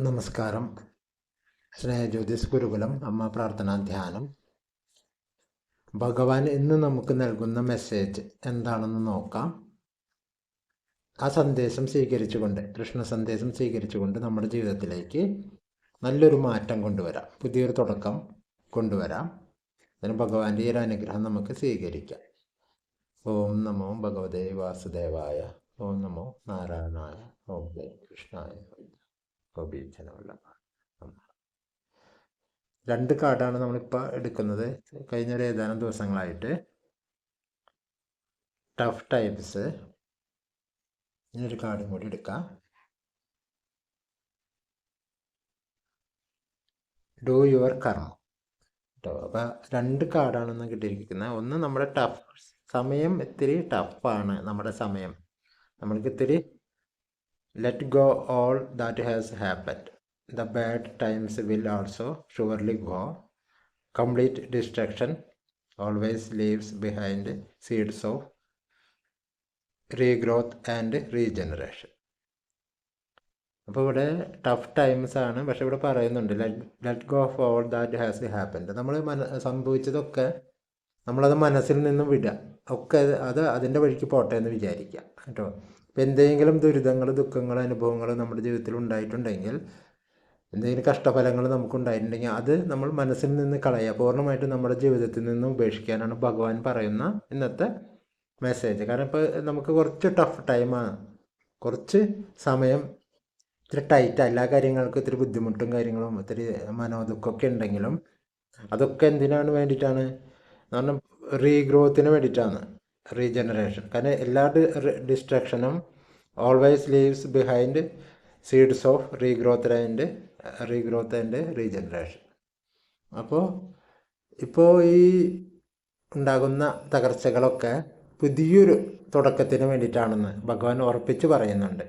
നമസ്കാരം. സ്നേഹജ്യോതിസ് ഗുരുകുലം അമ്മ പ്രാർത്ഥനാ ധ്യാനം. ഭഗവാൻ ഇന്ന് നമുക്ക് നൽകുന്ന മെസ്സേജ് എന്താണെന്ന് നോക്കാം. ആ സന്ദേശം സ്വീകരിച്ചുകൊണ്ട് കൃഷ്ണ സന്ദേശം സ്വീകരിച്ചുകൊണ്ട് നമ്മുടെ ജീവിതത്തിലേക്ക് നല്ലൊരു മാറ്റം കൊണ്ടുവരാം. പുതിയൊരു തുടക്കം കൊണ്ടുവരാം. അതിന് ഭഗവാന്റെ ഈ ഒരു അനുഗ്രഹം നമുക്ക് സ്വീകരിക്കാം. ഓം നമോ ഭഗവതേ വാസുദേവായ ഓം നമോ നാരായണായ ഓം ജയ കൃഷ്ണായ. ഉപയോഗിക്കാനുള്ള രണ്ട് കാർഡാണ് നമ്മളിപ്പോൾ എടുക്കുന്നത്. കഴിഞ്ഞ ഒരു ഏതാനും ദിവസങ്ങളായിട്ട്. ടഫ് ടൈംസ് ഇനിയൊരു കാർഡും കൂടി എടുക്കാം. ഡു യുവർ കർമ്മ. കേട്ടോ അപ്പം രണ്ട് കാർഡാണെന്ന് കിട്ടിയിരിക്കുന്നത് ഒന്ന് നമ്മുടെ ടഫ് സമയം ഇത്തിരി ടഫാണ് നമ്മുടെ സമയം. നമ്മൾക്ക് ഇത്തിരി let go all that has happened the bad times will also surely go complete destruction always leaves behind seeds of regrowth and regeneration അപ്പോൾ ഇവിടെ ടഫ് ടൈംസ് ആണ്. പക്ഷെ ഇവിടെ പറയുന്നുണ്ട് let go of all that has happened നമ്മൾ മന സംഭവിച്ചതൊക്കെ നമ്മളത് മനസ്സിൽ നിന്നും വിടുക. ഒക്കെ അത് അതിന്റെ വഴിക്ക് പോട്ടെ എന്ന് വിചാരിക്കുക കേട്ടോ? ഇപ്പം എന്തെങ്കിലും ദുരിതങ്ങൾ ദുഃഖങ്ങൾ അനുഭവങ്ങൾ നമ്മുടെ ജീവിതത്തിൽ ഉണ്ടായിട്ടുണ്ടെങ്കിൽ എന്തെങ്കിലും കഷ്ടഫലങ്ങൾ നമുക്കുണ്ടായിട്ടുണ്ടെങ്കിൽ അത് നമ്മൾ മനസ്സിൽ നിന്ന് കളയുക. പൂർണമായിട്ടും നമ്മുടെ ജീവിതത്തിൽ നിന്ന് ഉപേക്ഷിക്കാനാണ് ഭഗവാൻ പറയുന്ന ഇന്നത്തെ മെസ്സേജ് കാരണം ഇപ്പോൾ നമുക്ക് കുറച്ച് ടഫ് ടൈമാണ് കുറച്ച് സമയം ഇത്തിരി ടൈറ്റ് എല്ലാ കാര്യങ്ങൾക്കും ഇത്തിരി ബുദ്ധിമുട്ടും കാര്യങ്ങളും ഇത്തിരി മനോദുഃഖമൊക്കെ ഉണ്ടെങ്കിലും അതൊക്കെ എന്തിനാണ് വേണ്ടിയിട്ടാണ്? എന്ന് പറഞ്ഞാൽ റീഗ്രോത്തിന് വേണ്ടിയിട്ടാണ്. റീജനറേഷൻ കാരണം എല്ലാ ഡിസ്ട്രക്ഷനും always leaves behind seeds of regrowth and regrowth and regeneration അപ്പോൾ ഇപ്പോൾ ഈ ഉണ്ടാകുന്ന തകർച്ചകളൊക്കെ പുതിയൊരു തുടക്കത്തിന് വേണ്ടിയിട്ടാണെന്ന് ഭഗവാൻ ഉറപ്പിച്ച് പറയുന്നുണ്ട്.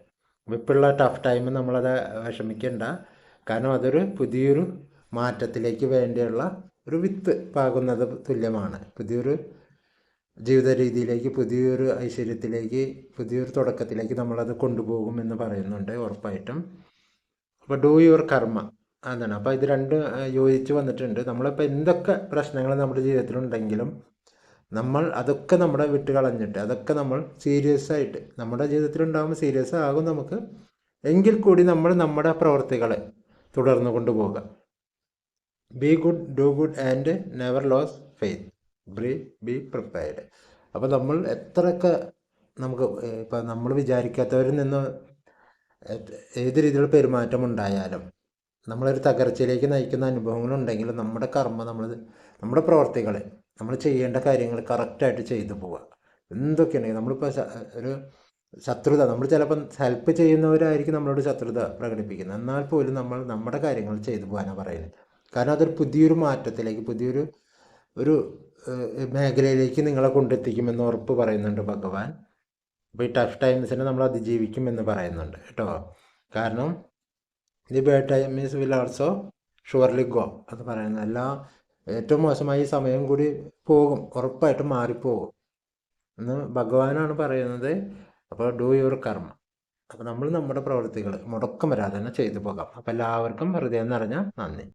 ഇപ്പോഴുള്ള ടഫ് ടൈം നമ്മളത് വിഷമിക്കേണ്ട. കാരണം അതൊരു പുതിയൊരു മാറ്റത്തിലേക്ക് വേണ്ടിയുള്ള ഒരു വിത്ത് പാകുന്നത് തുല്യമാണ്. പുതിയൊരു ജീവിത രീതിയിലേക്ക് പുതിയൊരു ഐശ്വര്യത്തിലേക്ക് പുതിയൊരു തുടക്കത്തിലേക്ക് നമ്മളത് കൊണ്ടുപോകുമെന്ന് പറയുന്നുണ്ട് ഉറപ്പായിട്ടും. അപ്പോൾ ഡു യുവർ കർമ്മ അതാണ് അപ്പോൾ ഇത് രണ്ട് യോജിച്ച് വന്നിട്ടുണ്ട്. നമ്മളിപ്പോൾ എന്തൊക്കെ പ്രശ്നങ്ങൾ നമ്മുടെ ജീവിതത്തിലുണ്ടെങ്കിലും നമ്മൾ അതൊക്കെ നമ്മുടെ വിട്ട് കളഞ്ഞിട്ട് അതൊക്കെ നമ്മൾ സീരിയസ് ആയിട്ട് നമ്മുടെ ജീവിതത്തിൽ ഉണ്ടാകുമ്പോൾ സീരിയസ് ആകും നമുക്ക്. എങ്കിൽ കൂടി നമ്മൾ നമ്മുടെ പ്രവർത്തികളെ തുടർന്നു കൊണ്ടുപോകുക be good do good and never lose faith ബ്രീ be prepared. അപ്പോൾ നമ്മൾ എത്രയൊക്കെ നമുക്ക് ഇപ്പം നമ്മൾ വിചാരിക്കാത്തവരിൽ നിന്ന് ഏത് രീതിയിലുള്ള പെരുമാറ്റം ഉണ്ടായാലും നമ്മളൊരു തകർച്ചയിലേക്ക് നയിക്കുന്ന അനുഭവങ്ങളുണ്ടെങ്കിലും നമ്മുടെ കർമ്മ നമ്മൾ നമ്മുടെ പ്രവർത്തികൾ നമ്മൾ ചെയ്യേണ്ട കാര്യങ്ങൾ കറക്റ്റായിട്ട് ചെയ്തു പോവുക. എന്തൊക്കെയുണ്ടെങ്കിൽ നമ്മളിപ്പോൾ ഒരു ശത്രുത നമ്മൾ ചിലപ്പം ഹെൽപ്പ് ചെയ്യുന്നവരായിരിക്കും നമ്മളോട് ശത്രുത പ്രകടിപ്പിക്കുന്നത്. എന്നാൽ പോലും നമ്മൾ നമ്മുടെ കാര്യങ്ങൾ ചെയ്തു പോകാനാണ് പറയുന്നത്. കാരണം അതൊരു പുതിയൊരു മാറ്റത്തിലേക്ക് പുതിയൊരു ഒരു മേഖലയിലേക്ക് നിങ്ങളെ കൊണ്ടെത്തിക്കുമെന്ന് ഉറപ്പ് പറയുന്നുണ്ട് ഭഗവാൻ. അപ്പോൾ ഈ ടഫ് ടൈംസിനെ നമ്മൾ അതിജീവിക്കുമെന്ന് പറയുന്നുണ്ട് കേട്ടോ. കാരണം the time times will also surely go അത് പറയുന്നത് എല്ലാ ഏറ്റവും മോശമായി സമയം കൂടി പോകും ഉറപ്പായിട്ടും മാറിപ്പോകും എന്ന് ഭഗവാനാണ് പറയുന്നത്. അപ്പോൾ ഡു യുവർ കർമ്മ അപ്പോൾ നമ്മൾ നമ്മുടെ പ്രവൃത്തികൾ മുടക്കം വരാതെ തന്നെ ചെയ്തു പോകാം. അപ്പോൾ എല്ലാവർക്കും ഹൃദയം നിറഞ്ഞ നന്ദി.